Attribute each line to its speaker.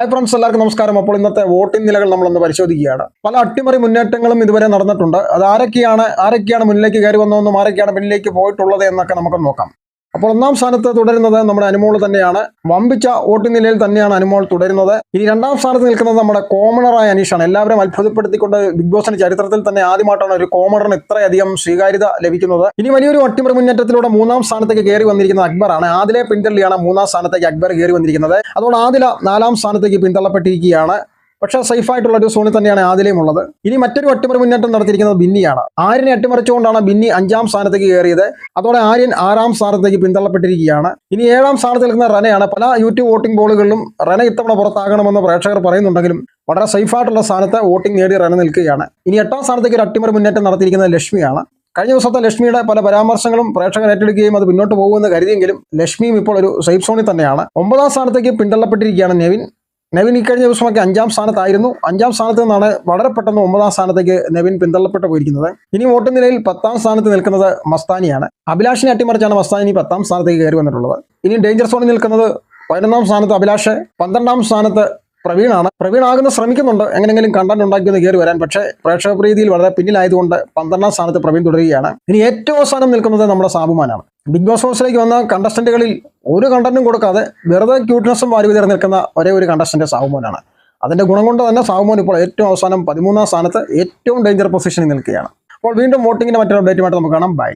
Speaker 1: Hi friends എല്ലാവർക്കും നമസ്കാരം. അപ്പോൾ ഇന്നത്തെ വോട്ടിംഗ് നിലകൾ നമ്മളൊന്ന് പരിശോധിക്കുകയാണ്. പല അട്ടിമറി മുന്നേറ്റങ്ങളും ഇതുവരെ നടന്നിട്ടുണ്ട്. അത് ആരൊക്കെയാണ് ആരൊക്കെയാണ് മുന്നിലേക്ക് കയറി വന്നതെന്നും ആരൊക്കെയാണ് പിന്നിലേക്ക് പോയിട്ടുള്ളത് എന്നൊക്കെ നമുക്ക് നോക്കാം. അപ്പോൾ ഒന്നാം സ്ഥാനത്ത് തുടരുന്നത് നമ്മുടെ അനുമോൾ തന്നെയാണ്. വമ്പിച്ച വോട്ടിംഗ് നിലയിൽ തന്നെയാണ് അനുമോൾ തുടരുന്നത്. ഇനി രണ്ടാം സ്ഥാനത്ത് നിൽക്കുന്നത് നമ്മുടെ കോമണറായ അനീഷാണ്. എല്ലാവരും അത്ഭുതപ്പെടുത്തിക്കൊണ്ട് ബിഗ് ബോസിന്റെ ചരിത്രത്തിൽ തന്നെ ആദ്യമായിട്ടാണ് ഒരു കോമണറിന് ഇത്രയധികം സ്വീകാര്യത ലഭിക്കുന്നത്. ഇനി വലിയൊരു അട്ടിമറി മുന്നേറ്റത്തിലൂടെ മൂന്നാം സ്ഥാനത്തേക്ക് കയറി വന്നിരിക്കുന്നത് അക്ബറാണ്. ആദിലെ പിന്തള്ളിയാണ് മൂന്നാം സ്ഥാനത്തേക്ക് അക്ബർ കയറി വന്നിരിക്കുന്നത്. അതുകൊണ്ട് ആദില നാലാം സ്ഥാനത്തേക്ക് പിന്തള്ളപ്പെട്ടിരിക്കുകയാണ്. പക്ഷേ സേഫ് ആയിട്ടുള്ള ഒരു സോണിൽ തന്നെയാണ് ആദിലയും ഉള്ളത്. ഇനി മറ്റൊരു അട്ടിമറി മുന്നേറ്റം നടത്തിയിരിക്കുന്നത് ബിന്നിയാണ്. ആര്യനെ അട്ടിമറിച്ചുകൊണ്ടാണ് ബിന്നി അഞ്ചാം സ്ഥാനത്തേക്ക് കയറിയത്. അതോടെ ആര്യൻ ആറാം സ്ഥാനത്തേക്ക് പിന്തള്ളപ്പെട്ടിരിക്കുകയാണ്. ഇനി ഏഴാം സ്ഥാനത്ത് നിൽക്കുന്ന റനയാണ് പല യൂട്യൂബ് വോട്ടിംഗ് ബോളുകളിലും റന ഇത്തവണ പുറത്താകണമെന്ന് പ്രേക്ഷകർ പറയുന്നുണ്ടെങ്കിലും വളരെ സേഫ് ആയിട്ടുള്ള സ്ഥാനത്ത് വോട്ടിംഗ് നേടി റന നിൽക്കുകയാണ്. ഇനി എട്ടാം സ്ഥാനത്തേക്ക് ഒരു അട്ടിമറി മുന്നേറ്റം നടത്തിയിരിക്കുന്നത് ലക്ഷ്മിയാണ്. കഴിഞ്ഞ ദിവസത്തെ ലക്ഷ്മിയുടെ പല പരാമർശങ്ങളും പ്രേക്ഷകർ ഏറ്റെടുക്കുകയും അത് മുന്നോട്ട് പോകുമെന്ന് കരുതിയെങ്കിലും ലക്ഷ്മിയും ഇപ്പോൾ ഒരു സേഫ് സോണിൽ തന്നെയാണ്. ഒമ്പതാം സ്ഥാനത്തേക്ക് പിന്തള്ളപ്പെട്ടിരിക്കുകയാണ് നെവിൻ. നെവിൻ ഇക്കഴിഞ്ഞ ദിവസമൊക്കെ അഞ്ചാം സ്ഥാനത്തായിരുന്നു. അഞ്ചാം സ്ഥാനത്ത് നിന്നാണ് വളരെ പെട്ടെന്ന് ഒമ്പതാം സ്ഥാനത്തേക്ക് നെവിൻ പിന്തള്ളപ്പെട്ട് പോയിരിക്കുന്നത്. ഇനി വോട്ട് നിലയിൽ പത്താം സ്ഥാനത്ത് നിൽക്കുന്നത് മസ്താനിയാണ്. അഭിലാഷിനെ അട്ടിമറിച്ചാണ് മസ്താനി പത്താം സ്ഥാനത്തേക്ക് കയറി വന്നിട്ടുള്ളത്. ഇനി ഡേഞ്ചർ സോണിൽ നിൽക്കുന്നത് പതിനൊന്നാം സ്ഥാനത്ത് അഭിലാഷ് പന്ത്രണ്ടാം സ്ഥാനത്ത് പ്രവീണാണ്. പ്രവീൺ ആകുന്ന ശ്രമിക്കുന്നുണ്ട്. എങ്ങനെയെങ്കിലും കണ്ടന്റ് ഉണ്ടാക്കി ഒന്ന് കയറി വരാൻ. പക്ഷേ പ്രേക്ഷക പ്രീതിയിൽ വളരെ പിന്നിലായതുകൊണ്ട് പന്ത്രണ്ടാം സ്ഥാനത്ത് പ്രവീൺ തുടരുകയാണ്. ഇനി ഏറ്റവും അവസാനം നിൽക്കുന്നത് നമ്മുടെ സാബുമാനാണ്. ബിഗ് ബോസ് ഹൗസിലേക്ക് വന്ന കണ്ടസ്റ്റന്റുകളിൽ ഒരു കണ്ടന്റും കൊടുക്കാതെ വെറുതെ ക്യൂട്ട്നെസ്സും വാരി വിതറി നിൽക്കുന്ന ഒരേ ഒരു കണ്ടസ്റ്റന്റ് സാഹുമോനാണ് അതിന്റെ ഗുണം കൊണ്ട് തന്നെ സാഹുമോൻ ഇപ്പോൾ ഏറ്റവും അവസാനം പതിമൂന്നാം സ്ഥാനത്ത് ഏറ്റവും ഡേഞ്ചർ പൊസിഷനിൽ നിൽക്കുകയാണ്. അപ്പോൾ വീണ്ടും വോട്ടിങ്ങിന്റെ മറ്റൊരു അപ്ഡേറ്റുമായിട്ട് നമുക്ക് കാണാം. ബൈ